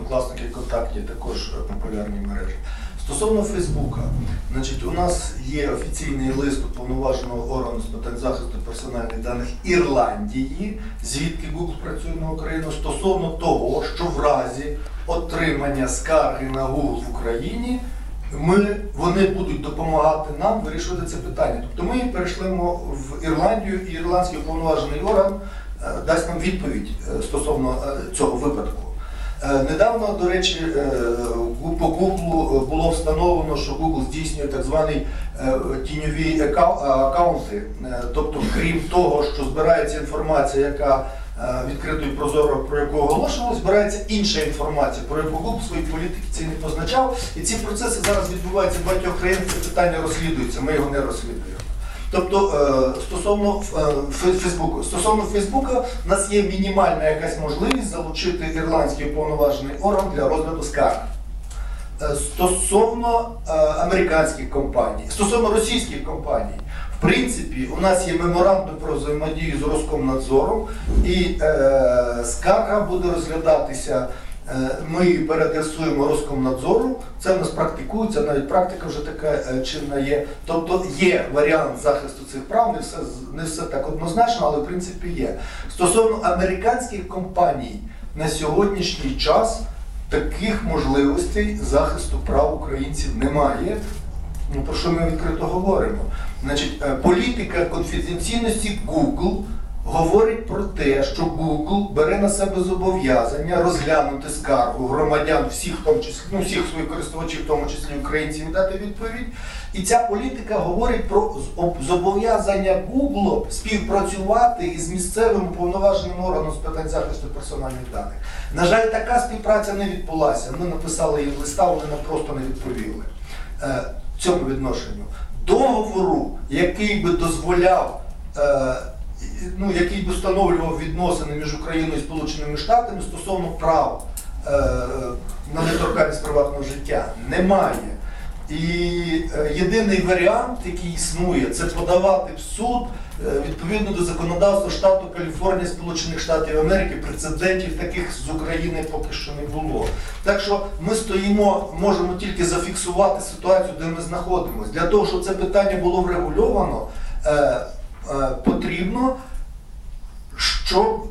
однокласники контакті також популярні мережі. Стосовно Фейсбука, значить, у нас є офіційний лист уповноваженого органу з питань захисту персональних даних Ірландії, звідки Google працює на Україну, стосовно того, що в разі отримання скарги на Google в Україні ми, вони будуть допомагати нам вирішувати це питання. Тобто ми перейшлемо в Ірландію, і ірландський уповноважений орган е, дасть нам відповідь е, стосовно е, цього випадку. Е, Недавно, до речі, е, по Google було встановлено, що Google здійснює так звані е, тіньові. Е, Тобто, крім того, що збирається інформація, яка відкрито і прозоро про яку оголошувалось, збирається інша інформація, про яку Google своїй політиці не позначав. І ці процеси зараз відбуваються в багатьох країнах, це питання розслідується, ми його не розслідуємо. Тобто е, стосовно е, Фейсбуку, стосовно Фейсбука, у нас є мінімальна якась можливість залучити ірландський уповноважений орган для розгляду скарг. Е, Стосовно американських компаній, стосовно російських компаній, в принципі, у нас є меморандум про взаємодію з Роскомнадзором, і скарга буде розглядатися. Е, Ми переадресуємо Роскомнадзору. Це в нас практикується, навіть практика вже така е, чинна є. Тобто є варіант захисту цих прав, не все, не все так однозначно, але в принципі є. Стосовно американських компаній на сьогоднішній час таких можливостей захисту прав українців немає. Ну, про що ми відкрито говоримо? Значить, е, політика конфіденційності Google говорить про те, що Google бере на себе зобов'язання розглянути скаргу громадян всіх, в тому числі, ну, всіх своїх користувачів, в тому числі українців, дати відповідь. І ця політика говорить про зобов'язання Google співпрацювати із місцевим уповноваженим органом з питань захисту персональних даних. На жаль, така співпраця не відбулася. Ми написали їм листа, вони нам просто не відповіли е, цьому відношенню. Договору, який би дозволяв, е, ну, який би встановлював відносини між Україною і Сполученими Штатами стосовно прав е, на недоторканність приватного життя, немає. І е, єдиний варіант, який існує, це подавати в суд е, відповідно до законодавства штату Каліфорнія Сполучених Штатів Америки. Прецедентів таких з України поки що не було. Так що ми стоїмо, можемо тільки зафіксувати ситуацію, де ми знаходимося. Для того, щоб це питання було врегульовано, е, потрібно, щоб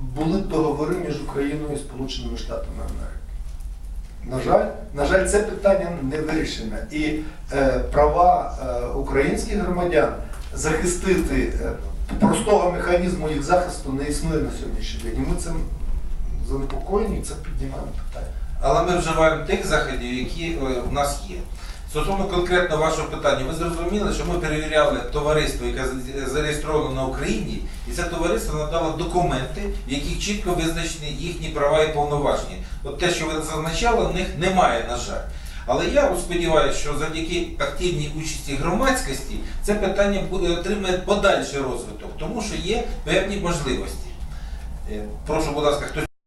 були договори між Україною і Сполученими Штатами Америки. На жаль, на жаль, це питання не вирішене. І е, права е, українських громадян захистити е, простого механізму їх захисту не існує на сьогоднішній день. І ми цим занепокоєні це піднімаємо питання. Але ми вживаємо тих заходів, які е, у нас є. Стосовно конкретно вашого питання, ви зрозуміли, що ми перевіряли товариство, яке зареєстровано на Україні, і це товариство надало документи, в яких чітко визначені їхні права і повноваження. От те, що ви зазначали, в них немає, на жаль. Але я сподіваюся, що завдяки активній участі громадськості це питання буде отримає подальший розвиток, тому що є певні можливості. Е, Прошу, будь ласка, хтось.